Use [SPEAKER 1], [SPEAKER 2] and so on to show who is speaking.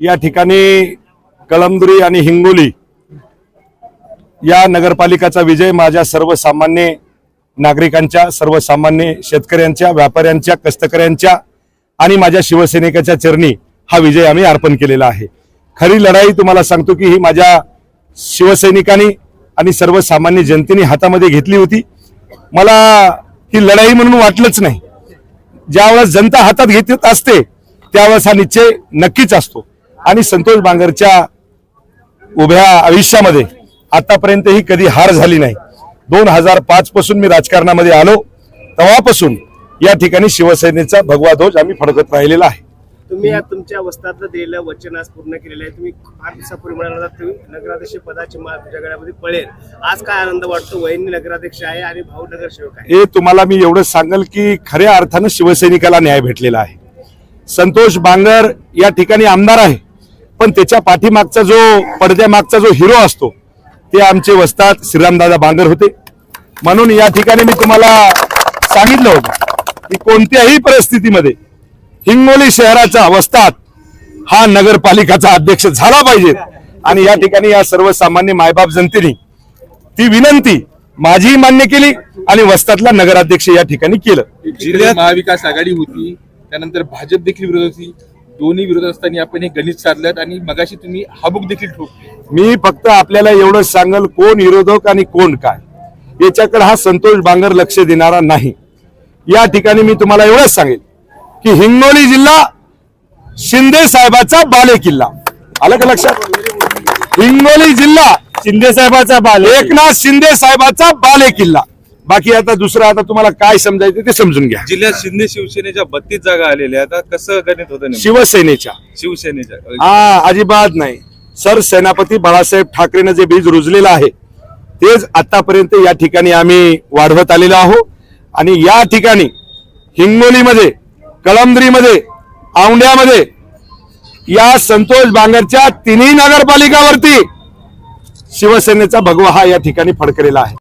[SPEAKER 1] या ठिकाणी कळमदुरी आणि हिंगोली या नगरपालिकाचा विजय माझ्या सर्वसामान्य नागरिकांच्या सर्वसामान्य शेतकऱ्यांच्या व्यापाऱ्यांच्या कष्टकऱ्यांच्या आणि माझ्या शिवसैनिकाच्या चरणी हा विजय आम्ही अर्पण केलेला आहे. खरी लढाई तुम्हाला सांगतो की ही माझ्या शिवसैनिकांनी आणि सर्वसामान्य जनतेने हातामध्ये घेतली होती. मला ही लढाई म्हणून वाटलंच नाही. ज्यावेळेस जनता हातात घेत असते त्यावेळेस हा निश्चय नक्कीच असतो. आणि संतोष बांगरच्या उभ्या आयुष्यामध्ये आतापर्यंत ही कधी हार झाली नाही. दोन हजार पाच पासून मी राजकारणामध्ये आलो. तेव्हापासून या ठिकाणी शिवसेनेचा भगवा ध्वज आम्ही फडकत राहिलेला आहे.
[SPEAKER 2] तुम्ही या तुमच्या वस्तातलं दिलेलं वचन आज पूर्ण केलेलं आहे. तुम्ही आठ दिवसापूर्वी म्हणाला तुम्ही नगराध्यक्ष पदाची माळ तुमच्या गळ्यामध्ये पळेल. आज काय आनंद वाटतो? वहिनी नगराध्यक्ष आहे आणि भाऊ नगरसेवक आहे.
[SPEAKER 1] हे तुम्हाला मी एवढं सांगेल की खऱ्या अर्थानं शिवसैनिकाला न्याय भेटलेला आहे. संतोष बांगर या ठिकाणी आमदार आहे. पण त्याच्या पाठीमागचा जो पडद्यामागचा जो हिरो असतो ते आमचे वस्तात श्रीरामदादा बांगर होते. म्हणून या ठिकाणी मी तुम्हाला सांगितलं होतं की कोणत्याही परिस्थितीमध्ये हिंगोली शहराचा वस्तात हा नगरपालिकाचा अध्यक्ष झाला पाहिजे. आणि या ठिकाणी या सर्वसामान्य मायबाप जनतेने ती विनंती माझीही मान्य केली आणि वस्तातला नगराध्यक्ष या ठिकाणी केलं.
[SPEAKER 3] जिल्ह्यात महाविकास आघाडी होती त्यानंतर भाजप देखील विरोध होती दोन्ही विरोध असताना आपण हे गणित साधलं आणि मगाशी तुम्ही हाबूक देखील ठोकली
[SPEAKER 1] मी फक्त आपल्याला एवढं सांगल कोण विरोधक आणि कोण काय? याच्याकडे हा संतोष बांगर लक्ष देणारा नाही. या ठिकाणी मी तुम्हाला एवढंच सांगेल की हिंगोली जिल्हा शिंदे साहेबाचा बाले किल्ला. आलं का लक्षात? हिंगोली जिल्हा शिंदे साहेबाचा बाले एकनाथ शिंदे साहेबाचा बाले किल्ला. बाकी आता दुसरं आता तुम्हाला काय समजायचं ते समजून घ्या.
[SPEAKER 4] जिल्ह्यात शिंदे शिवसेनेच्या बत्तीस जागा आलेल्या आता कसं गणित होतं?
[SPEAKER 1] शिवसेनेच्या.
[SPEAKER 4] शिवसेनेच्या.
[SPEAKER 1] हा अजिबात नाही. सर सेनापती बाळासाहेब ठाकरेनं जे बीज रुजलेलं आहे तेच आतापर्यंत या ठिकाणी आम्ही वाढवत आलेलो आहोत. आणि या ठिकाणी हिंगोलीमध्ये कळमदरीमध्ये औंढ्यामध्ये या संतोष बांगरच्या तिन्ही नगरपालिकावरती शिवसेनेचा भगवा हा या ठिकाणी फडकलेला आहे.